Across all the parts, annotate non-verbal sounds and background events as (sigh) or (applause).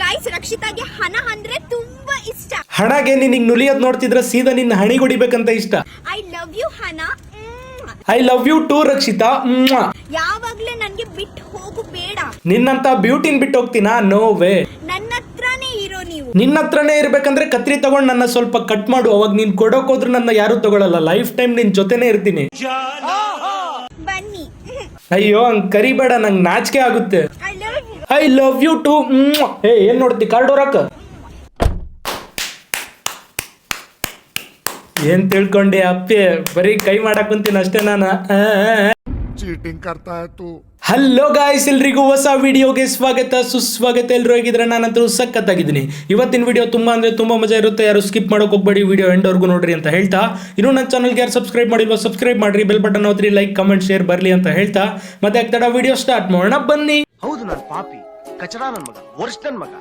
Guys ರಕ್ಷಿತಾಗೆ ಹಣ ಅಂದ್ರೆ ತುಂಬಾ ಇಷ್ಟ. ಹಣಗೆ ನಿನಗೆ ನುಲಿಯೋದ್ ನೋಡ್ತಿದ್ರೆ ಸೀದಾ ನಿನ್ನ ಹಣಿ ಕುಡಿಬೇಕಂತ ಇಷ್ಟ. ಐ ಲವ್ ಯು ಹಣ. I love you too Rakshita. ಯಾವಾಗ್ಲೇ ನನ್ಗೆ ಬಿಟ್ಟು ಹೋಗು ಬೇಡ. ನಿನ್ನಂತ ಬ್ಯೂಟಿನ್ ಬಿಟ್ಟು ಹೋಗ್ತೀನಾ? ನೋ ವೇ ನನ್ನ ಹತ್ರನೇ ಇರೋ ನೀವು. ನಿನ್ನ ಹತ್ರನೇ ಇರ್ಬೇಕಂದ್ರೆ ಕತ್ರಿ ತಗೊಂಡ್ ನನ್ನ ಸ್ವಲ್ಪ ಕಟ್ ಮಾಡು. ಅವಾಗ ನೀನ್ ಕೊಡೋಕ್ ಹೋದ್ರು ನನ್ನ ಯಾರು ತಗೊಳಲ್ಲ. ಲೈಫ್ ಟೈಮ್ ನಿನ್ ಜೊತೆನೆ ಇರ್ತೀನಿ. ಬನ್ನಿ. ಅಯ್ಯೋ ಹಂಗ್ ಕರಿಬೇಡ. ನಂಗ್ ನಾಚಿಕೆ ಆಗುತ್ತೆ. I I love you too hey ಏನ್ ನೋಡ್ತಿ? ಕಾರ್ಡ್ ಹೊರಕ ಏನ್ ತಿಳ್ಕೊಂಡೆ ಅಪ್ಪೆ? ಬರೀ ಕೈ ಮಾಡಕ್ ಕುಂತೀನಿ ಅಷ್ಟೇ ನಾನು. ಚೀಟಿಂಗ್ ಕರ್ತಾ ಇತ್ತು. ಹಲೋ ಗಾಯ್ಸ್ ಎಲ್ರಿಗೂ ಹೊಸ ವಿಡಿಯೋಗೆ ಸ್ವಾಗತ. ಸುಸ್ವಾಗತ ಎಲ್ಲರೂ ಹೋಗಿದ್ರೆ ನಾನಂತರೂ ಸಕ್ಕತ್ತಾಗಿದ್ದೀನಿ ಇವತ್ತಿನ ವಿಡಿಯೋ ತುಂಬ ಅಂದರೆ ತುಂಬ ಮಜಾ ಇರುತ್ತೆ. ಯಾರು ಸ್ಕಿಪ್ ಮಾಡೋಕೆ ಹೋಗಬೇಡಿ ವಿಡಿಯೋ ಎಂಡವರೆಗೂ ನೋಡ್ರಿ ಅಂತ ಹೇಳ್ತಾ. ಇನ್ನೂ ನನ್ನ ಚಾನಲ್ಗೆ ಯಾರು ಸಬ್ಸ್ಕ್ರೈಬ್ ಮಾಡಿಲ್ವೋ ಸಬ್ಸ್ಕ್ರೈಬ್ ಮಾಡಿರಿ. ಬೆಲ್ ಬಟನ್ ಹೋದ್ರಿ ಲೈಕ್ ಕಮೆಂಟ್ ಶೇರ್ ಬರಲಿ ಅಂತ ಹೇಳ್ತಾ. ಮತ್ತೆ ಆಗ್ತಾಡ ವಿಡಿಯೋ ಸ್ಟಾರ್ಟ್ ಮಾಡೋಣ. ಬನ್ನಿ. ಹೌದು ನಾನು ಪಾಪಿ ಕಚಡ ನನ್ ಮಗ ವರ್ಷ ನನ್ ಮಗ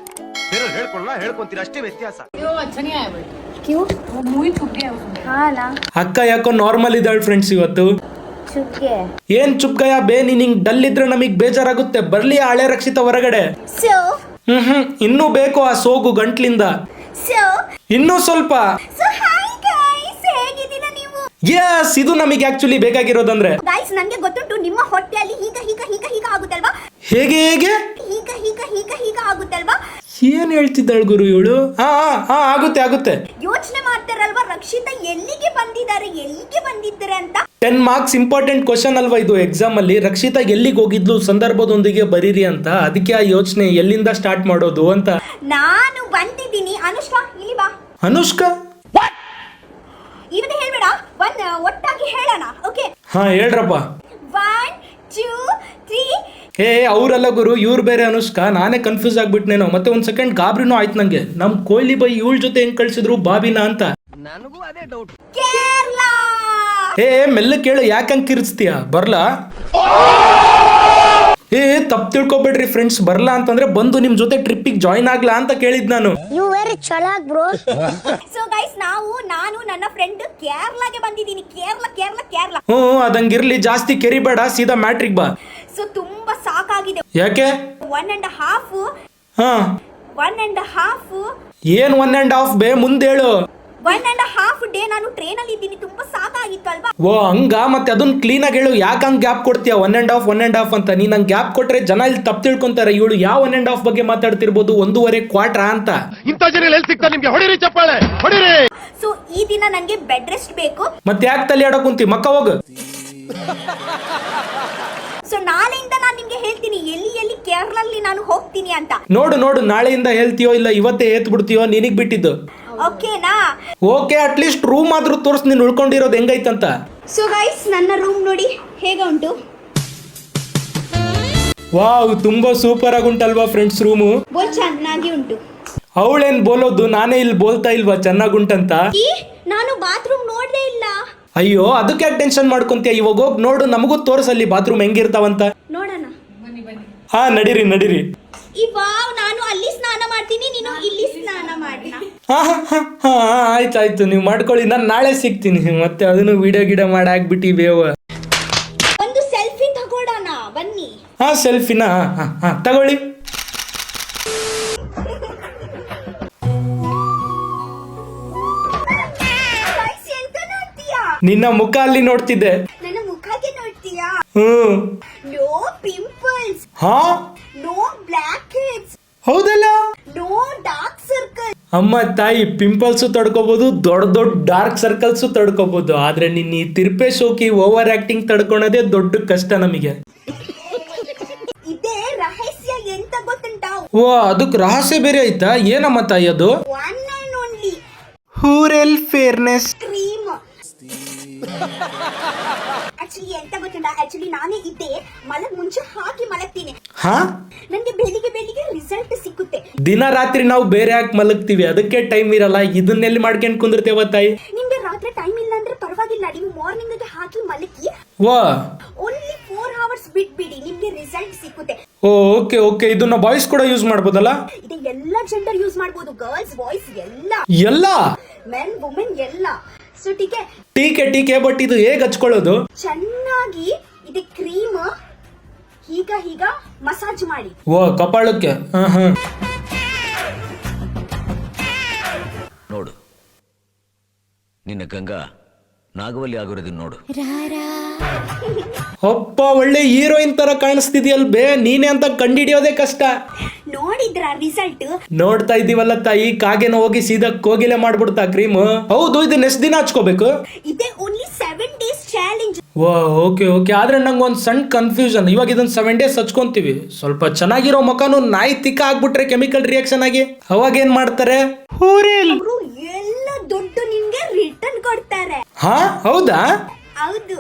ಬೇರೆ ಹೇಳ್ಕೊಳ್ಳ ಹೇಳ್ಕೊಂತೀರ ಅಷ್ಟೇ ವ್ಯತ್ಯಾಸ वो अच्छा नहीं आया बट क्यों वो मूवी छूट गया उसमें हाँ ना ಅಕ್ಕ ಯಾಕೋ ನಾರ್ಮಲ್ ಇದ್ದಾಳೆ ಫ್ರೆಂಡ್ಸ್ ಇವತ್ತು ಚುಕ್ಕೆ ಏನ್ ಚುಪ್ಗಯ ಬೇ ನೀನ್ ಹಿಂಗ್ ಡಲ್ ಇದ್ರೆ ನಮಗ್ ಬೇಜಾರಾಗುತ್ತೆ ಬರ್ಲಿ ಹಳೆ ರಕ್ಷಿತ ಹೊರಗಡೆ ಸೊ ಹ್ಮ್ ಹ್ಮ್ ಇನ್ನೂ ಬೇಕು ಆ ಸೋಗು ಗಂಟ್ಲಿಂದ ಸೊ ಇನ್ನೂ ಸ್ವಲ್ಪ ಸೊ ಹಾಯ್ ಗೈಸ್ ಹೇಗಿದ್ದೀರಾ ನೀವು ಯಸ್ ಇದು ನಮಗೆ ಆಕ್ಚುಲಿ ಬೇಕಾಗಿರೋದಂದ್ರೆ ಗೈಸ್ ನನ್ಗೆ ಗೊತ್ತುಂಟು ನಿಮ್ಮ ಹೊಟ್ಟೆಯಲ್ಲಿ ಹೀಗ ಹೀಗ ಹೀಗ ಹೀಗ ಆಗುತ್ತಲ್ವಾ ಹೇಗೆ ಹೇಗೆ? ಹೀಗ ಹೀಗ ಹೀಗ ಹೀಗ ಆಗುತ್ತಲ್ವಾ? ಏನ್ ಹೇಳ್ತಿದ್ದಾಳು ಗುರು ಇವಳು? ಹಾ ಹಾ, ಹಾ ಆಗುತ್ತೆ ಆಗುತ್ತೆ. ಯೋಚನೆ ಮಾಡ್ತಾರಲ್ವಾ? ರಕ್ಷಿತಾ ಎಲ್ಲಿಗೆ ಬಂದಿದ್ದಾರೆ ಎಲ್ಲಿಗೆ ಬಂದಿದ್ದಾರೆ ಅಂತ? ಟೆನ್ ಮಾರ್ಕ್ಸ್ ಇಂಪಾರ್ಟೆಂಟ್ ಕ್ವಶನ್ ಅಲ್ವಾ ಇದು ಎಕ್ಸಾಮ್ ಅಲ್ಲಿ? ರಕ್ಷಿತಾ ಎಲ್ಲಿಗೆ ಹೋಗಿದ್ಲು ಸಂದರ್ಭದೊಂದಿಗೆ ಬರೀರಿ ಅಂತ. ಅದಕ್ಕೆ ಆ ಯೋಚನೆ ಎಲ್ಲಿಂದ ಸ್ಟಾರ್ಟ್ ಮಾಡೋದು ಅಂತ. ನಾನು ಬಂದಿದ್ದೀನಿ. ಅನುಷ್ಕಾ ಇಲ್ಲಿ ಬಾ. ಅನುಷ್ಕಾ? ಇವತ್ತು ಹೇಳ್ಬೇಡ. ಒಟ್ಟಾಗಿ ಹೇಳೋಣ. ಓಕೆ ಹಾ ಹೇಳ್ರಪ್ಪ. ಒನ್ ಟೂ ಏ ಅವರಲ್ಲ ಗುರು ಇವ್ರು ಬೇರೆ ಅನುಷ್ಕಾ. ನಾನೇ ಕನ್ಫ್ಯೂಸ್ ಆಗ್ಬಿಟ್ನೇನೋ ಮತ್ತೆ ಒಂದ್ ಸೆಕೆಂಡ್ ಗಾಬ್ರಿನೂ ಆಯ್ತು ನಂಗೆ. ನಮ್ ಕೊಹ್ಲಿ ಬೈ ಇವಳ ಜೊತೆ ಹೆಂಗ್ ಕಳ್ಸಿದ್ರು ಬಾಬಿನಾ ಅಂತ. ನನಗೂ ಅದೇ ಡೌಟ್ ಕೇರಳ! ಏ ಮೆಲ್ಲ ಕೇಳು ಯಾಕಂಗ್ ಕಿರಿಸ್ತೀಯ ಬರ್ಲಾ? ಏ ತಪ್ಪು ತಿಳ್ಕೊಬೇಡ್ರಿ ಫ್ರೆಂಡ್ಸ್ ಬರ್ಲಾ ಅಂತಂದ್ರೆ ಬಂದು ನಿಮ್ ಜೊತೆ ಟ್ರಿಪ್ಪಿಗೆ ಜಾಯಿನ್ ಆಗ್ಲಾ ಅಂತ ಕೇಳಿದ್ ನಾನು. ಸೊ ಗೈಸ್ (laughs) ನಾವು ನಾನು ನನ್ನ ಫ್ರೆಂಡ್ ಕೇರಳಗೆ ಬಂದಿದ್ದೀನಿ. ಕೇರಳ ಕೇರಳ ಕೇರಳ. ಹ್ಞೂ ಅದಂಗಿರ್ಲಿ. ಜಾಸ್ತಿ ಕೆರಿಬೇಡ ಸೀದಾ ಮ್ಯಾಟ್ರಿಕ್ ಬಾ. ಸೊ ತುಂಬಾ ಸಾಕಾಗಿದೆ. ಯಾಕೆ? ಒನ್ ಅಂಡ್ ಹಾಫ್ ಹಾ. ಒನ್ ಅಂಡ್ ಹಾಫ್ ಏನ್ ಒನ್ ಅಂಡ್ ಹಾಫ್ ಬೇ? ಮುಂದೆ ಹೇಳು. ಒನ್ ಅಂಡ್ ಹಾಫ್ ಡೇ ನಾನು ಟ್ರೈನ್ ಅಲ್ಲಿ ಇದ್ದೀನಿ. ತುಂಬಾ ಸಾಕಾಗಿತ್ತು ಅಲ್ವಾ? ಓ ಹಂಗ? ಮತ್ತೆ ಅದನ್ನ ಕ್ಲೀನ್ ಆಗಿ ಹೇಳು. ಯಾಕೆ ಹಂಗ್ ಗ್ಯಾಪ್ ಕೊಡ್ತೀಯ? One and half one and half ಅಂತ. ನೀನ್ ಹಂಗ್ ಗ್ಯಾಪ್ ಕೊಟ್ರೆ ಜನ ಇಲ್ಲಿ ತಪ್ಪು ತಿಳ್ಕೊಂತಾರೆ. ಇವಳು ಯಾವ ಒನ್ ಅಂಡ್ ಹಾಫ್ ಬಗ್ಗೆ ಮಾತಾಡ್ತಿರ್ಬೋದು? ಒಂದೂವರೆ ಕ್ವಾರ್ಟರ್ ಅಂತ. ಇಂಥ ಜನ ಎಲ್ಲಿ ಸಿಗ್ತಾರೆ ನಿಮ್ಗೆ? ಹೊಡಿರಿ ಚಪ್ಪಾಳೆ! ಹೊಡಿರಿ! ಸೊ ಈ ದಿನ ನನಗೆ ಬೆಡ್ ರೆಸ್ಟ್ ಬೇಕು. ಮತ್ತೆ ಯಾಕೆ ತಲೆ ಆಡೋ ಕುಂತಿ? ಮಕ್ಕ ಹೋಗು. (laughs) ಸೊ ನಾಳೆಯಿಂದ ನಾನು ನಿಮ್ಗೆ ಹೇಳ್ತೀನಿ ಎಲ್ಲಿ ಎಲ್ಲಿ ಕೇರಳಲ್ಲಿ ನಾನು ಹೋಗ್ತೀನಿ ಅಂತ. ನೋಡು ನೋಡು ನಾಳೆಯಿಂದ ಹೇಳ್ತೀಯೋ ಇಲ್ಲ ಇವತ್ತೇ ಏತ್ ಬಿಡ್ತೀಯೋ ನಿನಗ್ ಬಿಟ್ಟಿದ್ದು. ಓಕೆನಾ? ಓಕೆ ಅಟ್ಲೀಸ್ಟ್ ರೂಮ್ ಆದ್ರೂ ತೋರ್ಸ್ ನೀನ್ ಉಳ್ಕೊಂಡಿರೋದು ಹೆಂಗೈತಂತ. ಸೊ ಗೈಸ್ ನನ್ನ ರೂಮ್ ನೋಡಿ ಹೇಗೆ ಉಂಟು ವಾವ್ ತುಂಬಾ ಸೂಪರ್ ಆಗುಂಟಲ್ವಾ ಫ್ರೆಂಡ್ಸ್ ರೂಮು ಬೋಲ್ ಚೆನ್ನಾಗಿ ಉಂಟು. ಅವಳೇನ್ ಬೋಲೋದು ನಾನೇ ಇಲ್ಲಿ ಬೋಲ್ತಾ ಇಲ್ವಾ ಚೆನ್ನಾಗುಂಟಂತ? ಈ ನಾನು ಬಾತ್ರೂಮ್ ನೋಡ್ಲೇ ಇಲ್ಲ. ಅಯ್ಯೋ ಅದಕ್ಕೆ ಯಾಕೆ ಟೆನ್ಷನ್ ಮಾಡ್ಕೊಂತೀಯ? ಇವಾಗ ಹೋಗಿ ನೋಡು ನಮಗೂ ತೋರಿಸಲ್ಲಿ ಬಾತ್ರೂಮ್ ಹೆಂಗಿರ್ತಾವಂತ. ನೋಡೋಣ ಹಾ ನಡೀರಿ ನಡೀರಿ. ಈ ವಾವ್ ನಾನು ಅಲ್ಲಿ ಸ್ನಾನ ಮಾಡ್ತೀನಿ ನೀನು ಇಲ್ಲಿ ಸ್ನಾನ ಮಾಡ್ತೀನ ಹಾ ಹಾ, ಹಾ, ಹಾ ಆಯ್ತು ಆಯ್ತು. ನೀವು ಮಾಡ್ಕೊಳ್ಳಿ ನಾನು ನಾಳೆ ಸಿಗ್ತೀನಿ. ಮತ್ತೆ ಅದನ್ನು ವಿಡಿಯೋ ಗಿಡ ಮಾಡಿ ಹಾಕ್ಬಿಟ್ಟಿ ಬೇವ ಒಂದು ಸೆಲ್ಫಿ ತಗೊಳ್ಳೋಣ ಬನ್ನಿ. ಹಾ ಸೆಲ್ಫಿನ ಹಾ ಹಾ ತಗೊಳ್ಳಿ. ನಿನ್ನ ಮುಖ ಅಲ್ಲಿ ನೋಡ್ತಿದ್ದೆ. ನನ್ನ ಮುಖಕ್ಕೆ ನೋಡ್ತೀಯಾ? ಹ್ಮ್ ನೋ ಪಿಂಪಲ್ಸ್ ಹಾ? ನೋ ಬ್ಲ್ಯಾಕ್ ಹೆಡ್ಸ್ ಹೌದಲ್ಲ? ನೋ ಡಾರ್ಕ್ ಸರ್ಕಲ್ ಅಮ್ಮ ತಾಯಿ ಪಿಂಪಲ್ಸು ತಡ್ಕೋಬಹುದು ದೊಡ್ಡ ದೊಡ್ಡ ಡಾರ್ಕ್ ಸರ್ಕಲ್ಸು ತಡ್ಕೋಬಹುದು ಆದ್ರೆ ನಿನ್ನ ಈ ತಿರ್ಪೆ ಶೋಕಿ ಓವರ್ ಆಕ್ಟಿಂಗ್ ತಡ್ಕೊಳೋದೇ ದೊಡ್ಡ ಕಷ್ಟ ನಮಗೆ. ಇದೇ ರಹಸ್ಯ ಎಂತ ಗೊತ್ತುಂಟಾ? ಓ ಅದಕ್ಕೆ ರಹಸ್ಯ ಬೇರೆ ಆಯ್ತಾ ಏನಮ್ಮ ತಾಯಿ ಅದು? ಒನ್ ಅಂಡ್ ಓನ್ಲಿ ಹೂರೆಲ್ ಫೇರ್ನೆಸ್ ಆಕ್ಚುಲಿ ಇದೆ ಮಲಗ್ ಮುಂಚೆ ಹಾಕಿ ಮಲಗ್ತೀನಿ. ಹಾ? ನನಗೆ ಬೆಳಿಗ್ಗೆ ಬೆಳಿಗ್ಗೆ ರಿಸಲ್ಟ್ ಸಿಕ್ಕುತ್ತೆ. ದಿನ ರಾತ್ರಿ ನಾವು ಬೇರೆ ಯಾಕೆ ಮಲಗ್ತೀವಿ? ಅದಕ್ಕೆ ಟೈಮ್ ಇರಲ್ಲ. ಇದನ್ನೆಲ್ಲಿ ಮಾಡ್ಕೊಂಡು ಕುಂದಿರ್ತೇವ ತಾಯಿ? ನಿಮ್ಗೆ ರಾತ್ರಿ ಟೈಮ್ ಇಲ್ಲ ಅಂದ್ರೆ ಪರವಾಗಿಲ್ಲ. ನೀವು ಮಾರ್ನಿಂಗ್ ಹಾಕಿ ಮಲಗಿ. ವಾ. ಓನ್ಲಿ ಫೋರ್ ಅವರ್ಸ್ ಬಿಟ್ಬಿಡಿ. ನಿಮ್ಗೆ ರಿಸಲ್ಟ್ ಸಿಕ್ಕುತ್ತೆ. ಓ ಓಕೆ ಓಕೆ ಇದನ್ನ ಬಾಯ್ಸ್ ಕೂಡ ಯೂಸ್ ಮಾಡ್ಬೋದಲ್ಲ? ಇದು ಎಲ್ಲ ಜೆಂಡರ್ ಯೂಸ್ ಮಾಡ್ಬೋದು. ಗರ್ಲ್ಸ್ ಬಾಯ್ಸ್ ಎಲ್ಲ. ಎಲ್ಲ? ಮೆನ್ ವುಮೆನ್ ಎಲ್ಲ. ಸೊ ಟೀಕೆ. ಟೀಕೆ ಟೀಕೆ ಬಟ್ ಇದು ಹೇಗೆ ಹಚ್ಕೊಳ್ಳೋದು? ಚೆನ್ನಾಗಿ ಈಗ ಈಗ ಮಸಾಜ್ ಮಾಡಿ. ಓ ಕಪಾಳಕ್ಕೆ. ಹಾ ನೋಡು. ನಿನ್ನ ಗಂಗಾ ನಾಗವಲ್ಲಿ ಆಗಿರೋದನ್ನ ನೋಡು. ಅಪ್ಪ ಒಳ್ಳೆ ಹೀರೋಯಿನ್ ತರ ಕಾಣಿಸ್ತಿದ್ಯಲ್ ಬೇ? ನೀನೆ ಅಂತ ಕಂಡಿಡಿಯೋದೇ ಕಷ್ಟ. ನೋಡಿದ್ರ ರಿಸಲ್ಟ್? ನೋಡ್ತಾ ಇದೀವಲ್ಲ ತಾಯಿ ಕಾಗೆನ ಹೋಗಿ ಸೀದಾ ಕೋಗಿಲೆ ಮಾಡ್ಬಿಡ್ತಾ ಕ್ರೀಮ್. ಹೌದು ಇದು ಎಷ್ಟು ದಿನ ಹಚ್ಕೋಬೇಕು. ಇದೇ ವಾ ಓಕೆ ಓಕೆ ಆದ್ರೆ ನಂಗೆ ಒಂದು ಸಣ್ಣ ಕನ್ಫ್ಯೂಷನ್ ಇವಾಗ ಇದನ್ನ ಸೆವೆನ್ ಡೇಸ್ ಹಚ್ಕೊಂತೀವಿ ಸ್ವಲ್ಪ ಚೆನ್ನಾಗಿರೋ ಮುಖನು ನಾಯಿ ತಿಕ್ಕ ಆಗ್ಬಿಟ್ರೆ ಕೆಮಿಕಲ್ ರಿಯಾಕ್ಷನ್ ಆಗಿ. ಅವಾಗ ಏನು ಮಾಡ್ತಾರೆ? ಹೂರಿಲ್. ಎಲ್ಲ ದುಡ್ಡು ನಿಮಗೆ ರಿಟರ್ನ್ ಕೊಡ್ತಾರೆ. ಹಾ ಹೌದಾ? ಹೌದು.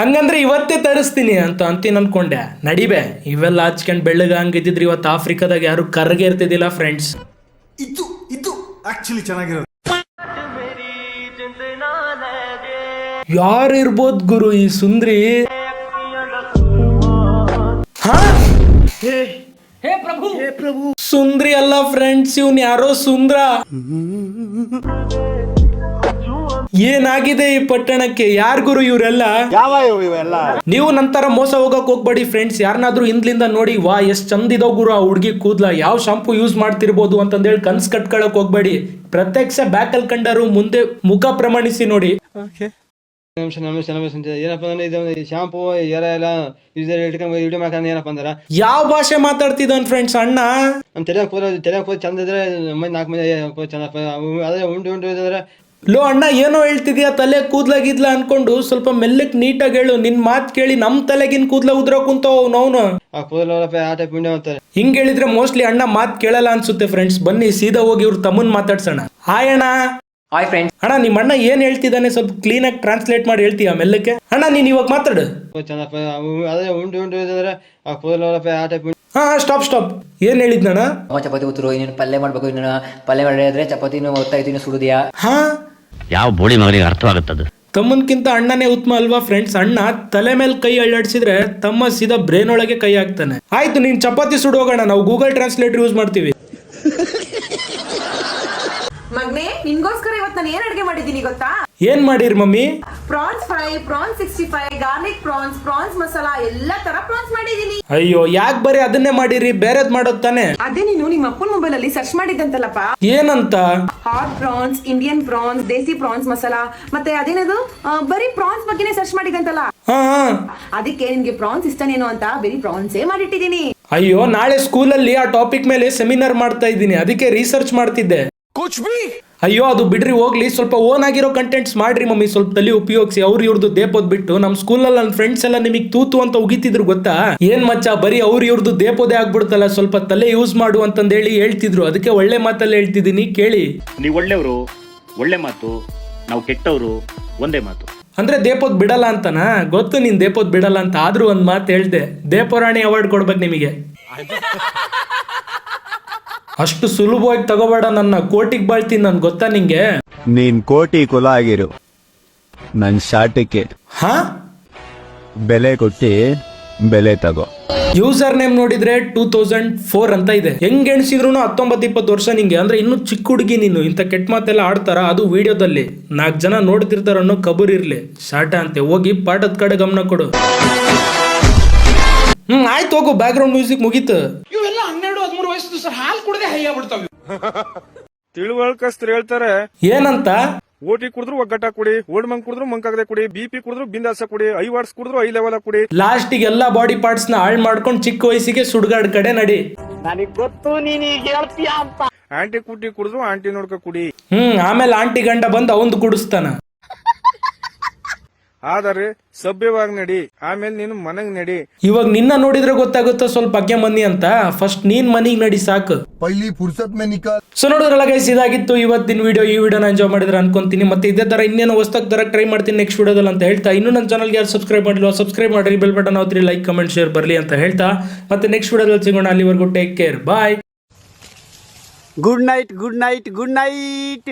ಹಂಗಂದ್ರೆ ಇವತ್ತೇ ತರಿಸ್ತೀನಿ ಅಂತ ಅಂತೀನಿ ಅನ್ಕೊಂಡೆ. ನಡಿಬೆ ಇವೆಲ್ಲ ಹಚ್ಕೊಂಡ್ ಬೆಳ್ಳಗ ಹಂಗಿದ್ರೆ ಇವತ್ತು ಆಫ್ರಿಕಾದಾಗ ಯಾರು ಕರ್ಗೆ ಇರ್ತಿದ್ದಿಲ್ಲ ಫ್ರೆಂಡ್ಸ್ ಇದು ಇದು ಆಕ್ಚುಲಿ ಚೆನ್ನಾಗಿರೋದು. ಯಾರು ಇರ್ಬೋದು ಗುರು ಈ ಸುಂದ್ರಿ? ಹಾ? ಹೇ. ಪ್ರಭು. ಸುಂದ್ರಿ ಅಲ್ಲ ಫ್ರೆಂಡ್ಸ್ ಇವ್ನ್ ಯಾರೋ ಸುಂದ್ರ? ಏನಾಗಿದೆ ಈ ಪಟ್ಟಣಕ್ಕೆ? ಯಾರ್ ಗುರು ಇವರೆಲ್ಲ? ನೀವು ನಂತರ ಮೋಸ ಹೋಗಕ್ ಹೋಗ್ಬೇಡಿ ಫ್ರೆಂಡ್ಸ್ ಯಾರನ್ನಾದ್ರೂ ಹಿಂದ್ಲಿಂದ ನೋಡಿ ವಾ ಎಷ್ಟ್ ಚಂದ ಇದಾವ್ ಗುರು ಆ ಹುಡ್ಗಿ ಕೂದ್ಲ ಯಾವ ಶಾಂಪು ಯೂಸ್ ಮಾಡ್ತಿರ್ಬೋದು ಅಂತಂದೇಳಿ ಕನ್ಸ್ ಕಟ್ಕೊಳಕ್ ಹೋಗ್ಬೇಡಿ. ಪ್ರತ್ಯಕ್ಷ ಬ್ಯಾಕಲ್ ಕಂಡರು ಮುಂದೆ ಮುಖ ಪ್ರಮಾಣಿಸಿ ನೋಡಿ. ಏನಪ್ಪ ಅಂದ್ರೆ ಇದು ಶಾಂಪೂ ಏರ ಎಲ್ಲ ಯೂಸರ್ ಇಟ್ಕೊಂಡು ವಿಡಿಯೋ ಮಾಡ್ಕೊಂಡು ಏನಪ್ಪ ಅಂದ್ರೆ? ಯಾವ ಭಾಷೆ ಮಾತಾಡ್ತಿದ್ದಾನೆ ಫ್ರೆಂಡ್ಸ್ ಅಣ್ಣ? ನಮ್ಮ ತಲೆ ಕೂದ ತಲೆ ಚಂದ ಇದ್ರೆ ಮಂದಿ ನಾಲ್ಕು ಮಂದಿ ಅವು ಅದೇ ಉಂಟು ಉಂಟು ಇದ್ರೆ ಲೋ ಅಣ್ಣ ಏನೋ ಹೇಳ್ತಿದ್ಯಾ? ತಲೆ ಕೂದ್ಲಾಗಿದ್ಲ ಅನ್ಕೊಂಡು ಸ್ವಲ್ಪ ಮೆಲ್ಲಕ್ ನೀಟಾಗಿ ಹೇಳು. ನಿನ್ ಮಾತ್ ಕೇಳಿ ನಮ್ ತಲೆಗಿನ್ ಕೂದ್ಲ ಉದ್ರ ಕುಂತವ್ ಅವ್ನು ಆ ಕೂದಲಪ್ಪ ಆ ಟೈಪ್ ಉಂಡೆ ಅಂತಾರೆ. ಹಿಂಗ್ ಹೇಳಿದ್ರೆ ಮೋಸ್ಟ್ಲಿ ಅಣ್ಣ ಮಾತ್ ಕೇಳಲ್ಲ ಅನ್ಸುತ್ತೆ ಫ್ರೆಂಡ್ಸ್ ಬನ್ನಿ ಸೀದಾ ಹೋಗಿ ಇವ್ರ ತಮ್ಮನ್ ಮಾತಾಡ್ಸೋಣ. ಹಾಯ್ ಅಣ್ಣ. ಹಾಯ್ ಫ್ರೆಂಡ್ಸ್ ಅಣ್ಣ ನಿಮ್ಮ ಅಣ್ಣ ಏನ್ ಹೇಳ್ತಿದ್ದಾನೆ? ಸ್ವಲ್ಪ ಕ್ಲೀನ್ ಆಗಿ ಟ್ರಾನ್ಸ್ಲೇಟ್ ಮಾಡಿ ಹೇಳ್ತೀಯ ಮೆಲ್ಲಕ್ಕೆ? ಅಣ್ಣ ನೀನ್ ಇವಾಗ ಮಾತಾಡು. ಅದೇ ಉಂಟು ಉಂಟು ಆ ಕೂದಲಪ್ಪ ಆ ಟೈಪ್ ಹಾ ಸ್ಟಾಪ್ ಸ್ಟಾಪ್ ಏನ್ ಹೇಳಿದ್ನಣ್ಣ? ಅಮ್ಮ ಚಪಾತಿ ಉತ್ತರು ಇನ್ನೇನು ಪಲ್ಯ ಮಾಡ್ಬೇಕು ಇನ್ನ ಪಲ್ಯ ಮಾಡಿದ್ರೆ ಚಪಾತಿನೂ ಒತ್ತಾ ಇದ್ದೀನಿ ಸುಡುದಿಯಾ? ಹಾ? ಯಾವ ಬೋಳಿ ಮಗನಿಗೆ ಅರ್ಥವಾಗುತ್ತದೆ? ತಮ್ಮನ್ಕಿಂತ ಅಣ್ಣನೇ ಉತ್ತಮ ಅಲ್ವಾ ಫ್ರೆಂಡ್ಸ್ ಅಣ್ಣ ತಲೆ ಮೇಲೆ ಕೈ ಅಳ್ಳಾಡ್ಸಿದ್ರೆ ತಮ್ಮ ಸೀದಾ ಬ್ರೇನ್ ಒಳಗೆ ಕೈ ಹಾಕ್ತಾನೆ. ಆಯ್ತು ನೀನ್ ಚಪಾತಿ ಸುಡೋಗೋಣ ನಾವು ಗೂಗಲ್ ಟ್ರಾನ್ಸ್ಲೇಟರ್ ಯೂಸ್ ಮಾಡ್ತೀವಿ. ಮಗ್ನೆ ನಿನ್ಗೋಸ್ಕರ ಇವತ್ತು ನಾನು ಏನ್ ಅಡ್ಗೆ ಮಾಡಿದ್ದೀನಿ ಗೊತ್ತಾ? ಏನ್ ಮಾಡಿರಿ mummy? Prawns fry prawns sixty five garlic prawns prawns masala ಎಲ್ಲಾ ತರ ಪ್ರಾನ್ಸ್ ಮಾಡಿದೀನಿ ಅಯ್ಯೋ ಯಾಕೆ ಬರೀ ಅದನ್ನೇ ಮಾಡಿರಿ? ಬೇರೆದ್ ಮಾಡೋದ್ ತಾನೆ. ಅದೇ ನೀನು ನಿಮ್ಮ ಅಪ್ಪನ ಮೊಬೈಲ್ ಅಲ್ಲಿ ಸರ್ಚ್ ಮಾಡಿದ್ದಂತಲ್ಲಪ್ಪ. ಏನಂತ? Hot prawns Indian prawns desi prawns masala ಮತ್ತೆ ಅದೇನದು? ಆ, ಬರೀ ಪ್ರಾನ್ಸ್ ಬಗ್ಗೆನೇ ಸರ್ಚ್ ಮಾಡಿದಂತಲ್ಲ ಹಾ ಹಾ. ಅದಕ್ಕೆ ನಿನ್ಗೆ ಪ್ರಾನ್ಸ್ ಇಷ್ಟನೇನೋ ಅಂತ ಬರೀ ಪ್ರಾನ್ಸೇ ಮಾಡಿಟ್ಟಿದ್ದೀನಿ. ಅಯ್ಯೋ ನಾಳೆ ಸ್ಕೂಲಲ್ಲಿ ಆ ಟಾಪಿಕ್ ಮೇಲೆ ಸೆಮಿನಾರ್ ಮಾಡ್ತಾ ಇದ್ದೀನಿ. ಅದಕ್ಕೆ ರಿಸರ್ಚ್ ಮಾಡ್ತಿದ್ದೆ. ಅಯ್ಯೋ ಅದು ಬಿಡ್ರಿ ಹೋಗ್ಲಿ. ಸ್ವಲ್ಪ ಓನ್ ಆಗಿರೋ ಕಂಟೆಂಟ್ಸ್ ಮಾಡ್ರಿ ಮಮ್ಮಿ. ಸ್ವಲ್ಪ ತಲೆ ಉಪಯೋಗಿಸಿ. ಅವ್ರು ಇವ್ರದ್ದು ದೇಪೋದ್ ಬಿಟ್ಟು ನಮ್ಮ ಸ್ಕೂಲಲ್ಲಿ ನನ್ನ ಫ್ರೆಂಡ್ಸ್ ಎಲ್ಲ ನಿಮಗೆ ತೂತು ಅಂತ ಉಗಿತಿದ್ರು ಗೊತ್ತಾ? ಏನ್ ಮಚ್ಚ ಬರೀ ಅವ್ರು ಇವ್ರದ್ದು ದೇಪೋದೇ ಆಗ್ಬಿಡ್ತಲ್ಲ. ಸ್ವಲ್ಪ ತಲೆ ಯೂಸ್ ಮಾಡು ಅಂತಂದೇಳಿ ಹೇಳ್ತಿದ್ರು. ಅದಕ್ಕೆ ಒಳ್ಳೆ ಮಾತಲ್ಲಿ ಹೇಳ್ತಿದ್ದೀನಿ. ಕೇಳಿ. ನೀವು ಒಳ್ಳೆಯವರು ಒಳ್ಳೆ ಮಾತು ನಾವು ಕೆಟ್ಟವರು ಒಂದೇ ಮಾತು. ಅಂದ್ರೆ ದೇಪೋದ್ ಬಿಡಲ್ಲ ಅಂತನಾ? ಗೊತ್ತು ನೀನ್ ದೇಪೋದ್ ಬಿಡಲ್ಲ ಅಂತ. ಆದ್ರೂ ಒಂದ್ ಮಾತು ಹೇಳ್ದೆ. ದೇಪೋರಾಣಿ ಅವಾರ್ಡ್ ಕೊಡ್ಬೇಕು ನಿಮಗೆ. (laughs) ಅಷ್ಟು ಸುಲಭವಾಗಿ ತಗೋಬೇಡ ನನ್ನ ಕೋಟಿಗೆ ಬಾಳ್ತೀನಿ ನನ್ ಗೊತ್ತಾ ನಿಂಗೆ? ನೀನ್ ಕೋಟಿ ಕುಲ ಆಗಿರು. ನನ್ ಶಾಟಕ್ಕೆ ಹಾ? ಬೆಲೆ ಕೊಟ್ಟಿ ಬೆಲೆ ತಗೋ. ಯೂಸರ್ ನೇಮ್ ನೋಡಿದ್ರೆ ಟೂ ತೌಸಂಡ್ ಫೋರ್ ಅಂತ ಇದೆ. ಹೆಂಗ್ ಎಣಿಸಿದ್ರು ಹತ್ತೊಂಬತ್ತು ಇಪ್ಪತ್ತು ವರ್ಷ ನಿಂಗೆ. ಅಂದ್ರೆ ಇನ್ನು ಚಿಕ್ಕ ಹುಡುಗಿ ನೀನು. ಇಂಥ ಕೆಟ್ಟ ಮಾತೆಲ್ಲ ಆಡ್ತಾರ ಅದು ವಿಡಿಯೋದಲ್ಲಿ. ನಾಲ್ಕು ಜನ ನೋಡ್ತಿರ್ತಾರ ಅನ್ನೋ ಕಬೂರ್ ಇರ್ಲಿ. ಶಾಟ ಅಂತೆ. ಹೋಗಿ ಪಾಠದ ಕಡೆ ಗಮನ ಕೊಡು. ಹ್ಮ್ ಆಯ್ತು ಹೋಗು. ಬ್ಯಾಕ್ ಗ್ರೌಂಡ್ ಮ್ಯೂಸಿಕ್ ಮುಗೀತು. ತಿಳುವಳ್ಕಸ್ತರು ಹೇಳ್ತಾರೆ ಏನಂತ? ಓಟಿ ಕುಡಿದ್ರು ಒಗ್ಗಟ್ಟ ಕುಡಿ ಓಲ್ಡ್ ಮಂಗ್ ಕುಡಿದ್ರು ಮಂಕಾಗದೆ ಕುಡಿ ಬಿ ಪಿ ಕುಡಿದ್ರು ಬಿಂದಾಸ ಕುಡಿ ಐ ವಾರ್ಡ್ಸ್ ಕುಡಿದ್ರು ಐ ಲೆವೆಲ್ ಕುಡಿ. ಲಾಸ್ಟಿಗೆ ಎಲ್ಲಾ ಬಾಡಿ ಪಾರ್ಟ್ಸ್ನ ಹಾಳು ಮಾಡ್ಕೊಂಡು ಚಿಕ್ಕ ವಯಸ್ಸಿಗೆ ಸುಡ್ಗಾಡ್ ಕಡೆ ನಡಿ. ಆಂಟಿ ಕುಟ್ಟಿ ಕುಡಿದ್ರು ಆಂಟಿ ನೋಡ್ಕ ಕುಡಿ. ಹ್ಮ್ ಆಮೇಲೆ ಆಂಟಿ ಗಂಡ ಬಂದು ಅವಂದು ಕುಡಿಸ್ತಾನ. ಆದರೆ ಸಭ್ಯವಾಗಿ ನಡಿ ಆಮೇಲೆ ನೀನು ಮನೆಗ್ ನಡಿ. ಇವಾಗ ನಿನ್ನ ನೋಡಿದ್ರೆ ಗೊತ್ತಾಗುತ್ತೋ ಸ್ವಲ್ಪ ಬಗ್ಗೆ ಮನಿ ಅಂತ ಫಸ್ಟ್ ನೀನ್ ಮನಿಗ್ ನಡಿ ಸಾಕು. ಪೈಲಿ ಫುರ್ಸತ್ ಮೇ ನಿಕಾಲ್. ಸೊ ನೋಡಿದ್ರಲ್ಲ ಗೈಸ್ ಇದಾಗಿತ್ತು ಇವತ್ತಿನ ವಿಡಿಯೋ ಈ ವಿಡಿಯೋನ ಎಂಜಾಯ್ ಮಾಡಿದ್ರೆ ಅನ್ಕೊಂತೀನಿ. ಮತ್ತೆ ಇದೇ ತರ ಇನ್ನೇನು ಹೊಸ್ತಾಗ ತರ ಟ್ರೈ ಮಾಡ್ತೀನಿ ನೆಕ್ಸ್ಟ್ ವಿಡಿಯೋದಲ್ಲಿ ಅಂತ ಹೇಳ್ತಾ ಇನ್ನೂ ನನ್ನ ಚಾನಲ್ಗೆ ಯಾರು ಸಬ್ಸ್ಕ್ರೈಬ್ ಮಾಡಿಲ್ಲ ಸಬ್ಸ್ಕ್ರೈಬ್ ಮಾಡಿ ಬೆಲ್ ಬಟನ್ ಅವತ್ರಿ ಲೈಕ್ ಕಮೆಂಟ್ ಶೇರ್ ಬರಲಿ ಅಂತ ಹೇಳ್ತಾ. ಮತ್ತೆ ನೆಕ್ಸ್ಟ್ ವಿಡಿಯೋದಲ್ಲಿ ಸಿಗೋಣ ಅಲ್ಲಿವರೆಗೂ take care bye good night good night good night